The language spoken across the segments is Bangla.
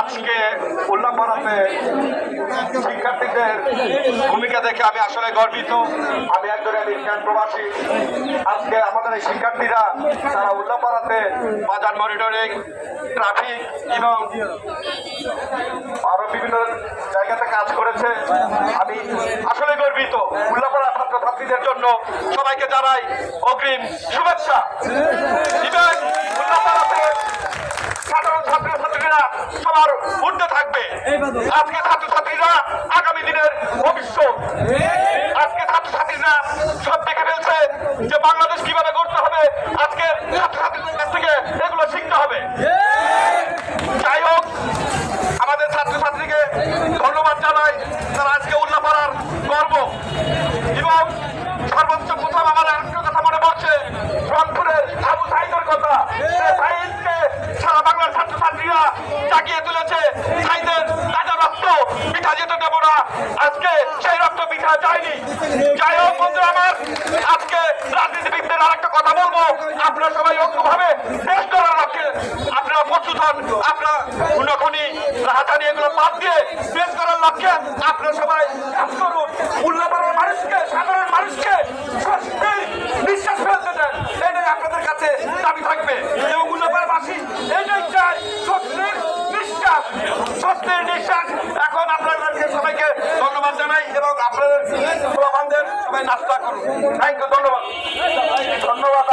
আজকে উল্লাপাড়াতে শিক্ষার্থীদের ভূমিকা দেখে আমি আসলে গর্বিত। আমি একজন আমেরিকান প্রবাসী। আজকে আমাদের এই শিক্ষার্থীরা তারা উল্লাপাড়াতে বাজার মনিটরিং, ট্রাফিক এবং আরও বিভিন্ন জায়গাতে কাজ করেছে। আমি আসলে গর্বিত। উল্লাপাড়া ছাত্রছাত্রীদের জন্য সবাইকে জানাই অগ্রিম শুভেচ্ছা। সাধারণ ছাত্রছাত্রীরা সবার ঊর্ধ্বে থাকবে। আজকে ছাত্রছাত্রীরা আগামী দিনের ভবিষ্যৎ। আজকে ছাত্রছাত্রীরা সব দেখে ফেলছে যে বাংলাদেশ কীভাবে করতে হবে। আজকে ছাত্রছাত্রীদের কাছ থেকে এগুলো শিখতে হবে যাই হোক আমাদের ছাত্রছাত্রীকে ধন্যবাদ জানাই তারা আজকে উল্লাপাড়ার গর্ব এবং সর্বোচ্চ প্রথম আমার আরেকটা কথা মনে পড়ছে রংপুরের আবু সাইদের কথা সে সাইদকে সারা বাংলার ছাত্রছাত্রীরা জাগিয়ে তুলেছে। সাইদের তাজা রক্ত পিঠা যেতে দেবো না। আজকে সেই রক্ত পিঠা যায়নি। যাই হোক বন্ধু আমার, আজকে রাজনীতিবিদদের আর একটা কথা বলব। আপনারা সবাই ঐক্যভাবে দেশ করার লক্ষ্যে আপনারা প্রস্তুত হন। আপনারা রাহাজানি এগুলো বাদ দিয়ে দেশ করার লক্ষ্যে আপনারা সবাই কাজ করুন। উল্লাপাড়ার মানুষকে সাধারণ মানুষকে নিঃশ্বাস ফেলতে দেন। এটাই আপনাদের কাছে দাবি থাকবে। এবং উল্লাপাড়াবাসী এটাই চাই স্বস্তির নিঃশ্বাস স্বস্তির নিঃশ্বাস। এখন আপনাদেরকে সবাইকে ধন্যবাদ জানাই এবং আপনাদের প্রমাণদের সবাই নাস্তা করুন। থ্যাংক ইউ ধন্যবাদ। ধন্যবাদ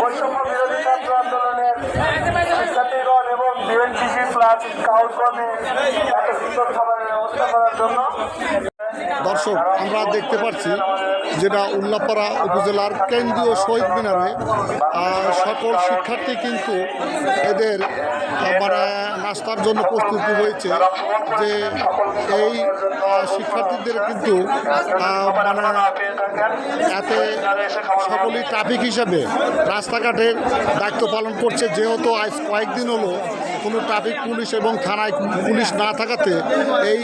বৈষম্য এবং প্লাস এত সুন্দর ব্যবস্থা করার জন্য দর্শক, আমরা দেখতে পাচ্ছি যেটা উল্লাপাড়া উপজেলার কেন্দ্রীয় শহীদ মিনারে সকল শিক্ষার্থী কিন্তু এদের মানে নাস্তার জন্য প্রস্তুতি হয়েছে যে এই শিক্ষার্থীদের কিন্তু মানে এতে সকলেই ট্রাফিক হিসাবে রাস্তাঘাটের দায়িত্ব পালন করছে। যেহেতু আজ কয়েকদিন হলো কোনো ট্রাফিক পুলিশ এবং থানায় পুলিশ না থাকাতে এই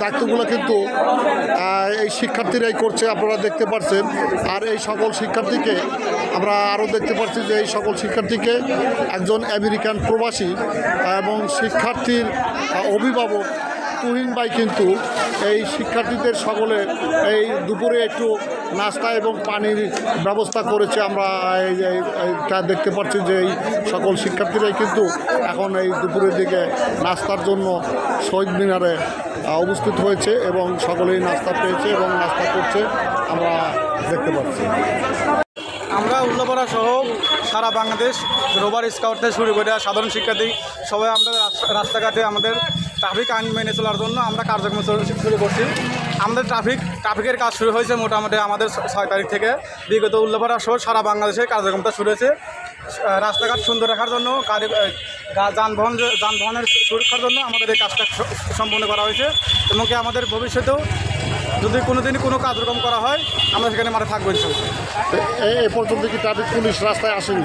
দায়িত্বগুলো কিন্তু এই শিক্ষার্থীরাই করছে, আপনারা দেখতে পাচ্ছেন আর এই সকল শিক্ষার্থীকে আমরা আরও দেখতে পাচ্ছি যে এই সকল শিক্ষার্থীকে একজন আমেরিকান প্রবাসী এবং শিক্ষার্থীর অভিভাবক তুহিন ভাই কিন্তু এই শিক্ষার্থীদের সকলে এই দুপুরে একটু নাস্তা এবং পানির ব্যবস্থা করেছে। আমরা এইটা দেখতে পাচ্ছি যে এই সকল শিক্ষার্থীরাই কিন্তু এখন এই দুপুরের দিকে নাস্তার জন্য শহীদ মিনারে অবস্থিত হয়েছে এবং সকলেই নাস্তা পেয়েছে এবং নাস্তা করছে। আমরা দেখতে পাচ্ছি। আমরা উল্লাপাড়া সহ সারা বাংলাদেশ রোবার স্কাউট থেকে শুরু করে সাধারণ শিক্ষার্থী সবাই আমরা রাস্তাঘাটে আমাদের ট্রাফিক আইন মেনে চলার জন্য আমরা কার্যক্রম শুরু- করছি। আমাদের ট্রাফিক ট্রাফিকের কাজ শুরু হয়েছে মোটামুটি আমাদের ছয় তারিখ থেকে। বিগত উল্লাপাড়া সহ সারা বাংলাদেশে কার্যক্রমটা শুরু হয়েছে। রাস্তাঘাট সুন্দর রাখার জন্য গাড়ি যানবাহন যানবাহনের সুরক্ষার জন্য আমাদের এই কাজটা সম্পন্ন করা হয়েছে এবং কি আমাদের ভবিষ্যতেও যদি কোনো দিন কোনো কার্যক্রম করা হয় আমরা সেখানে মাঠে থাকব এ পর্যন্ত কি ট্রাফিক পুলিশ রাস্তায় আসেনি?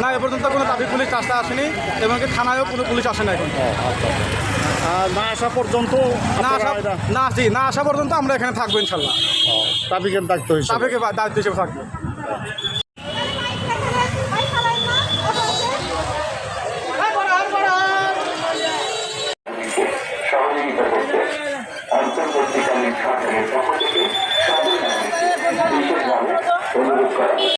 না এ পর্যন্ত কোনো ট্রাফিক পুলিশ রাস্তায় আসেনি এবং কি থানায়ও কোনো পুলিশ আসে না এখন। আর না আসা পর্যন্ত না আসা না জি না আসা পর্যন্ত আমরা এখানে থাকব ইনশাল্লাহ। ট্রাফিকের দায়িত্ব ট্রাফিকের দায়িত্ব হিসেবে থাকব।